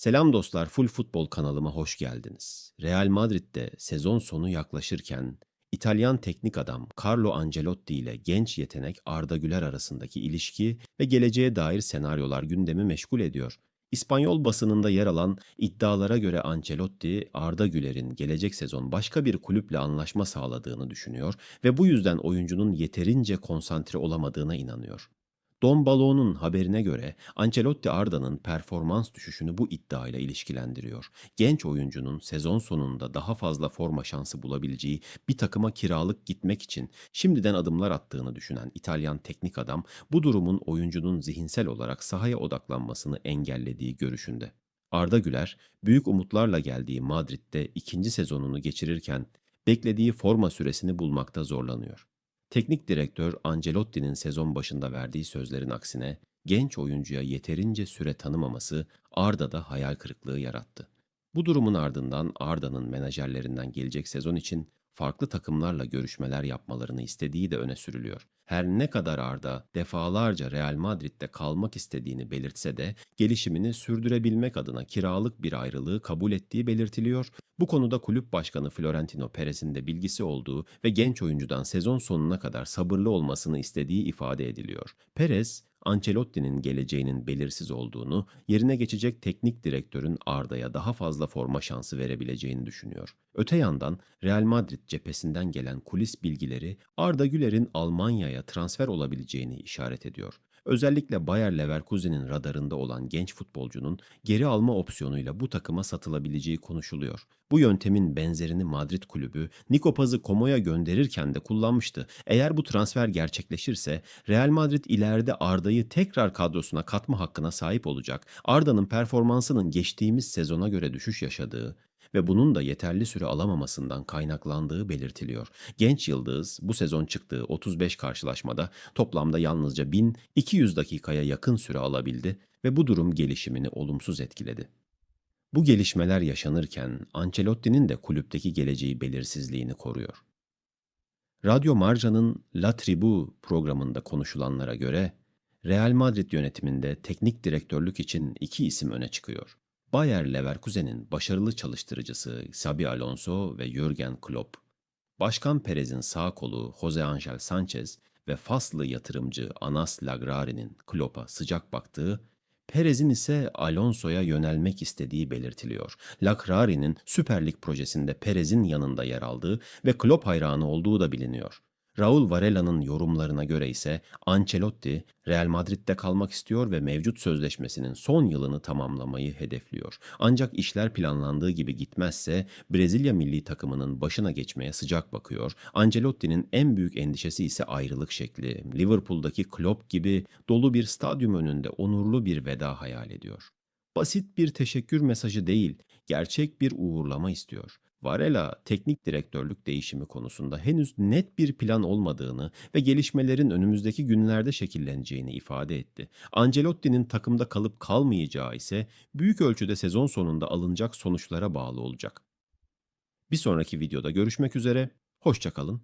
Selam dostlar, Full Futbol kanalıma hoş geldiniz. Real Madrid'de sezon sonu yaklaşırken İtalyan teknik adam Carlo Ancelotti ile genç yetenek Arda Güler arasındaki ilişki ve geleceğe dair senaryolar gündemi meşgul ediyor. İspanyol basınında yer alan iddialara göre Ancelotti, Arda Güler'in gelecek sezon başka bir kulüple anlaşma sağladığını düşünüyor ve bu yüzden oyuncunun yeterince konsantre olamadığına inanıyor. Don Balon'un haberine göre Ancelotti Arda'nın performans düşüşünü bu iddiayla ilişkilendiriyor. Genç oyuncunun sezon sonunda daha fazla forma şansı bulabileceği bir takıma kiralık gitmek için şimdiden adımlar attığını düşünen İtalyan teknik adam bu durumun oyuncunun zihinsel olarak sahaya odaklanmasını engellediği görüşünde. Arda Güler, büyük umutlarla geldiği Madrid'de ikinci sezonunu geçirirken beklediği forma süresini bulmakta zorlanıyor. Teknik direktör Ancelotti'nin sezon başında verdiği sözlerin aksine genç oyuncuya yeterince süre tanımaması Arda'da hayal kırıklığı yarattı. Bu durumun ardından Arda'nın menajerlerinden gelecek sezon için farklı takımlarla görüşmeler yapmalarını istediği de öne sürülüyor. Her ne kadar Arda defalarca Real Madrid'de kalmak istediğini belirtse de gelişimini sürdürebilmek adına kiralık bir ayrılığı kabul ettiği belirtiliyor. Bu konuda kulüp başkanı Florentino Perez'in de bilgisi olduğu ve genç oyuncudan sezon sonuna kadar sabırlı olmasını istediği ifade ediliyor. Perez, Ancelotti'nin geleceğinin belirsiz olduğunu, yerine geçecek teknik direktörün Arda'ya daha fazla forma şansı verebileceğini düşünüyor. Öte yandan Real Madrid cephesinden gelen kulis bilgileri Arda Güler'in Almanya'ya transfer olabileceğini işaret ediyor. Özellikle Bayer Leverkusen'in radarında olan genç futbolcunun geri alma opsiyonuyla bu takıma satılabileceği konuşuluyor. Bu yöntemin benzerini Madrid kulübü Niko Paz'ı Como'ya gönderirken de kullanmıştı. Eğer bu transfer gerçekleşirse Real Madrid ileride Arda'yı tekrar kadrosuna katma hakkına sahip olacak. Arda'nın performansının geçtiğimiz sezona göre düşüş yaşadığı ve bunun da yeterli süre alamamasından kaynaklandığı belirtiliyor. Genç yıldız bu sezon çıktığı 35 karşılaşmada toplamda yalnızca 1200 dakikaya yakın süre alabildi ve bu durum gelişimini olumsuz etkiledi. Bu gelişmeler yaşanırken Ancelotti'nin de kulüpteki geleceği belirsizliğini koruyor. Radyo Marca'nın La Tribu programında konuşulanlara göre Real Madrid yönetiminde teknik direktörlük için iki isim öne çıkıyor. Bayer Leverkusen'in başarılı çalıştırıcısı Xabi Alonso ve Jürgen Klopp, Başkan Perez'in sağ kolu Jose Angel Sanchez ve Faslı yatırımcı Anas Lagrari'nin Klopp'a sıcak baktığı, Perez'in ise Alonso'ya yönelmek istediği belirtiliyor. Lagrari'nin Süper Lig projesinde Perez'in yanında yer aldığı ve Klopp hayranı olduğu da biliniyor. Raul Varela'nın yorumlarına göre ise Ancelotti Real Madrid'de kalmak istiyor ve mevcut sözleşmesinin son yılını tamamlamayı hedefliyor. Ancak işler planlandığı gibi gitmezse Brezilya milli takımının başına geçmeye sıcak bakıyor. Ancelotti'nin en büyük endişesi ise ayrılık şekli. Liverpool'daki Klopp gibi dolu bir stadyum önünde onurlu bir veda hayal ediyor. Basit bir teşekkür mesajı değil, gerçek bir uğurlama istiyor. Varela teknik direktörlük değişimi konusunda henüz net bir plan olmadığını ve gelişmelerin önümüzdeki günlerde şekilleneceğini ifade etti. Ancelotti'nin takımda kalıp kalmayacağı ise büyük ölçüde sezon sonunda alınacak sonuçlara bağlı olacak. Bir sonraki videoda görüşmek üzere, hoşçakalın,